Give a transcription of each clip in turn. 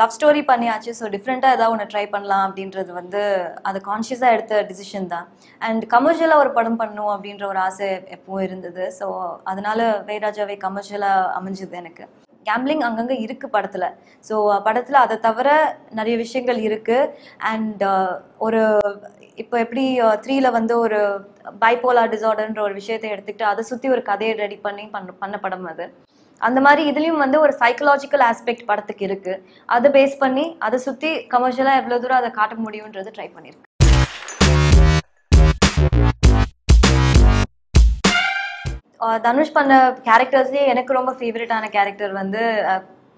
Love story பண்ணியாச்சு so டிஃப்ரெண்ட்டாக ஏதாவது ஒன்று ட்ரை பண்ணலாம் அப்படின்றது வந்து அது கான்ஷியஸாக எடுத்த டிசிஷன் தான். அண்ட் கமர்ஷியலாக ஒரு படம் பண்ணணும் அப்படின்ற ஒரு ஆசை எப்பவும் இருந்தது. ஸோ அதனால வேராஜாவே கமர்ஷியலாக அமைஞ்சது எனக்கு. கேம்லிங் அங்கங்கே இருக்குது படத்தில். ஸோ படத்தில் அதை தவிர நிறைய விஷயங்கள் இருக்குது அண்ட் uh, ஒரு இப்போ எப்படி uh, த்ரீல வந்து ஒரு பைப்போலா டிசார்டர்ன்ற ஒரு விஷயத்தை எடுத்துக்கிட்டு அதை சுற்றி ஒரு கதையை ரெடி பண்ணி பண்ண பண்ண படம் அது. அந்த மாதிரி இதுலயும் வந்து ஒரு சைக்கலாஜிக்கல் ஆஸ்பெக்ட் படத்துக்கு இருக்கு. அதை பேஸ் பண்ணி அதை சுற்றி கமர்ஷியலாக எவ்வளோ தூரம் அதை காட்ட முடியுன்றது ட்ரை பண்ணியிருக்கேன் தனுஷ் பண்ண கேரக்டர்ஸ்லேயே எனக்கு ரொம்ப ஃபேவரட்டான கேரக்டர் வந்து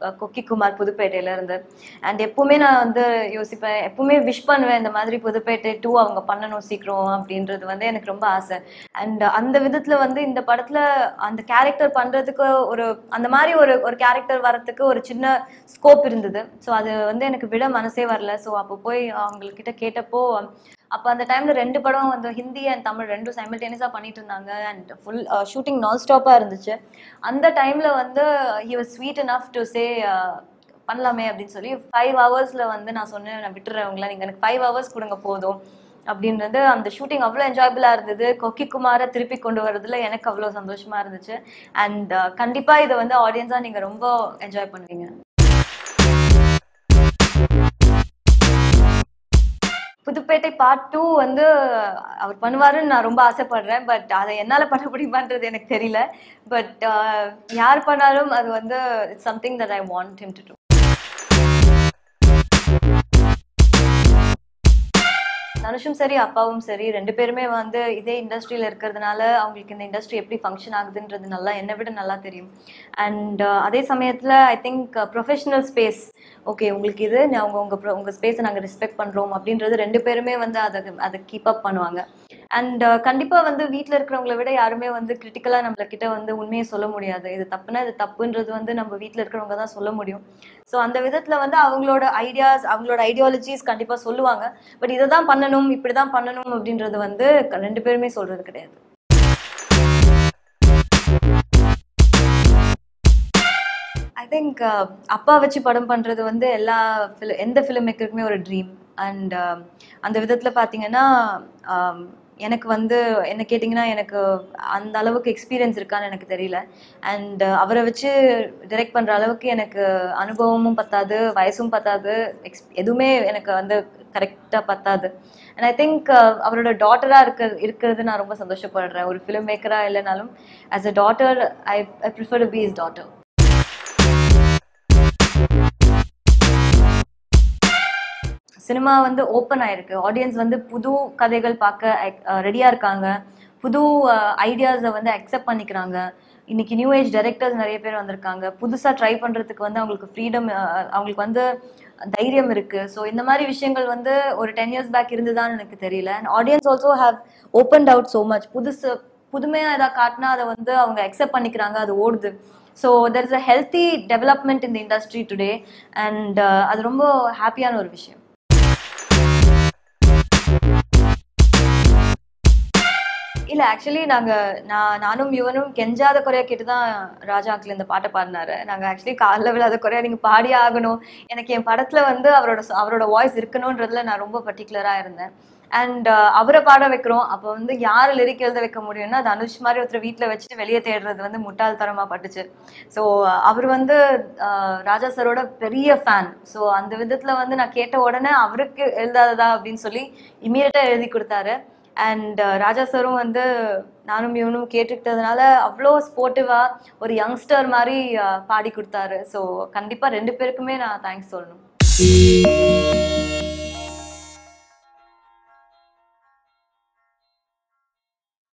கொக்கிக்குமார் கொக்கி குமார் புதுப்பேட்டையில இருந்து. அண்ட் எப்பவுமே நான் வந்து யோசிப்பேன் எப்பவுமே விஷ் பண்ணுவேன் இந்த மாதிரி புதுப்பேட்டை டூ அவங்க பண்ணணும் சீக்கிரம் அப்படின்றது வந்து எனக்கு ரொம்ப ஆசை. அண்ட் அந்த விதத்துல வந்து இந்த படத்துல அந்த கேரக்டர் பண்றதுக்கு ஒரு அந்த மாதிரி ஒரு ஒரு கேரக்டர் வரத்துக்கு ஒரு சின்ன ஸ்கோப் இருந்தது. ஸோ அது வந்து எனக்கு விட மனசே வரல. ஸோ அப்போ போய் அவங்கக்கிட்ட கேட்டப்போ அப்போ அந்த டைம்ல ரெண்டு படம் வந்து ஹிந்தி அண்ட் தமிழ் ரெண்டும் சைமல்டேனியஸாக பண்ணிட்டு இருந்தாங்க அண்ட் ஃபுல் ஷூட்டிங் நான் ஸ்டாப்பாக இருந்துச்சு. அந்த டைம்ல வந்து he was sweet enough to say பண்ணலாமே அப்படின்னு சொல்லி ஃபைவ் ஹவர்ஸில் வந்து நான் சொன்னேன் நான் விட்டுறேன் உங்களை. எனக்கு ஃபைவ் ஹவர்ஸ் கொடுங்க போதும். அப்படின்றது அந்த ஷூட்டிங் அவ்வளோ என்ஜாயபிளாக இருந்தது. கொக்கி குமாரை திருப்பி கொண்டு வரதுல எனக்கு அவ்வளோ சந்தோஷமாக இருந்துச்சு. அண்ட் uh, கண்டிப்பாக இதை வந்து ஆடியன்ஸாக நீங்கள் ரொம்ப என்ஜாய் பண்ணுவீங்க. புதுப்பேட்டை பார்ட் டூ வந்து அவர் பண்ணுவாருன்னு நான் ரொம்ப ஆசைப்படுறேன். பட் அதை என்னால் பண்ண முடியுமான்றது எனக்கு தெரியல. பட் யார் பண்ணாலும் அது வந்து it's something that I want him to do தனுஷும் சரி அப்பாவும் சரி ரெண்டு பேருமே வந்து இதே இண்டஸ்ட்ரியில் இருக்கிறதுனால அவங்களுக்கு இந்த இண்டஸ்ட்ரி எப்படி ஃபங்க்ஷன் ஆகுதுன்றது நல்லா என்னை விட நல்லா தெரியும். அண்ட் uh, அதே சமயத்தில் I think professional space okay உங்களுக்கு இது அவங்க உங்கள் உங்கள் ஸ்பேஸை நாங்கள் ரெஸ்பெக்ட் பண்ணுறோம் அப்படின்றது ரெண்டு பேருமே வந்து அதை அதை கீப் அப் பண்ணுவாங்க. அண்ட் uh, கண்டிப்பாக வந்து வீட்டில் இருக்கிறவங்கள விட யாருமே வந்து கிரிட்டிக்கலாக நம்மள கிட்ட வந்து உண்மையை சொல்ல முடியாது. இது தப்புனா இது தப்புன்றது வந்து நம்ம வீட்டில் இருக்கிறவங்க தான் சொல்ல முடியும். ஸோ அந்த விதத்தில் வந்து அவங்களோட ஐடியாஸ் அவங்களோட ஐடியாலஜிஸ் கண்டிப்பாக சொல்லுவாங்க. பட் இதை தான் பண்ணணும் இப்படி தான் பண்ணணும் அப்படின்றது வந்து ரெண்டு பேருமே சொல்றது கிடையாது. ஐ திங்க் uh, அப்பா வச்சு படம் பண்ணுறது வந்து எல்லா ஃபில் எந்த ஃபிலிம் மேக்கருக்குமே ஒரு ட்ரீம் அண்ட் uh, அந்த விதத்தில் பார்த்தீங்கன்னா um, எனக்கு வந்து என்ன கேட்டிங்கன்னா எனக்கு அந்த அளவுக்கு எக்ஸ்பீரியன்ஸ் இருக்கான்னு எனக்கு தெரியல. அண்ட் அவரை வச்சு டிரெக்ட் பண்ணுற அளவுக்கு எனக்கு அனுபவமும் பத்தாது வயசும் பத்தாது எக்ஸ் எதுவுமே எனக்கு வந்து கரெக்டாக பத்தாது. அண்ட் ஐ திங்க் அவரோட டாட்டராக இருக்க இருக்கிறது நான் ரொம்ப சந்தோஷப்படுறேன். ஒரு ஃபிலிம் மேக்கராக இல்லைனாலும் as a daughter I I prefer to be is daughter cinema வந்து ஓப்பன் ஆயிருக்கு. ஆடியன்ஸ் வந்து புது கதைகள் பார்க்க ரெடியாக இருக்காங்க. புது ஐடியாஸை வந்து அக்செப்ட் பண்ணிக்கிறாங்க. இன்னைக்கு நியூ ஏஜ் டைரக்டர்ஸ் நிறைய பேர் வந்திருக்காங்க. புதுசாக ட்ரை பண்ணுறதுக்கு வந்து அவங்களுக்கு ஃப்ரீடம் அவங்களுக்கு வந்து தைரியம் இருக்கு. ஸோ இந்த மாதிரி விஷயங்கள் வந்து ஒரு டென் இயர்ஸ் பேக் இருந்துதான்னு எனக்கு தெரியல. And audience also have opened out so much புதுசு புதுமையாக ஏதாவது காட்டினா அதை வந்து அவங்க அக்செப்ட் பண்ணிக்கிறாங்க அது ஓடுது. So there is a healthy development இந்த இண்டஸ்ட்ரி டுடே அண்ட் அது ரொம்ப ஹாப்பியான ஒரு விஷயம். இல்ல ஆக்சுவலி நாங்க நான் நானும் இவனும் கெஞ்சாத குறையா கேட்டு தான் ராஜா அங்கிள் இந்த பாட்டை பாடினாரு. நாங்க ஆக்சுவலி காலில் விழாத குறையா நீங்க பாடியே ஆகணும். எனக்கு என் படத்துல வந்து அவரோட அவரோட வாய்ஸ் இருக்கணும்ன்றதுல நான் ரொம்ப பர்டிகுலரா இருந்தேன். அண்ட் அவரை பாட வைக்கிறோம். அப்போ வந்து யார் லிரிக் எழுத வைக்க முடியும்னா தனுஷ் மாதிரி ஒருத்தர் வீட்டில் வச்சுட்டு வெளியே தேடுறது வந்து முட்டாள்தரமாக பட்டுச்சு. ஸோ அவர் வந்து ராஜா சரோட பெரிய ஃபேன் ஸோ அந்த விதத்தில் வந்து நான் கேட்ட உடனே அவருக்கு எழுதாததா அப்படின்னு சொல்லி இமீடியட்டாக எழுதி கொடுத்தாரு. அண்ட் uh, ராஜா சாரும் வந்து நானும் இவனும் கேட்டுக்கிட்டதுனால அவ்வளோ ஸ்போர்ட்டிவா ஒரு யங்ஸ்டர் மாதிரி uh, பாடி கொடுத்தாரு. ஸோ கண்டிப்பா ரெண்டு பேருக்குமே நான் தேங்க்ஸ் சொல்லணும்.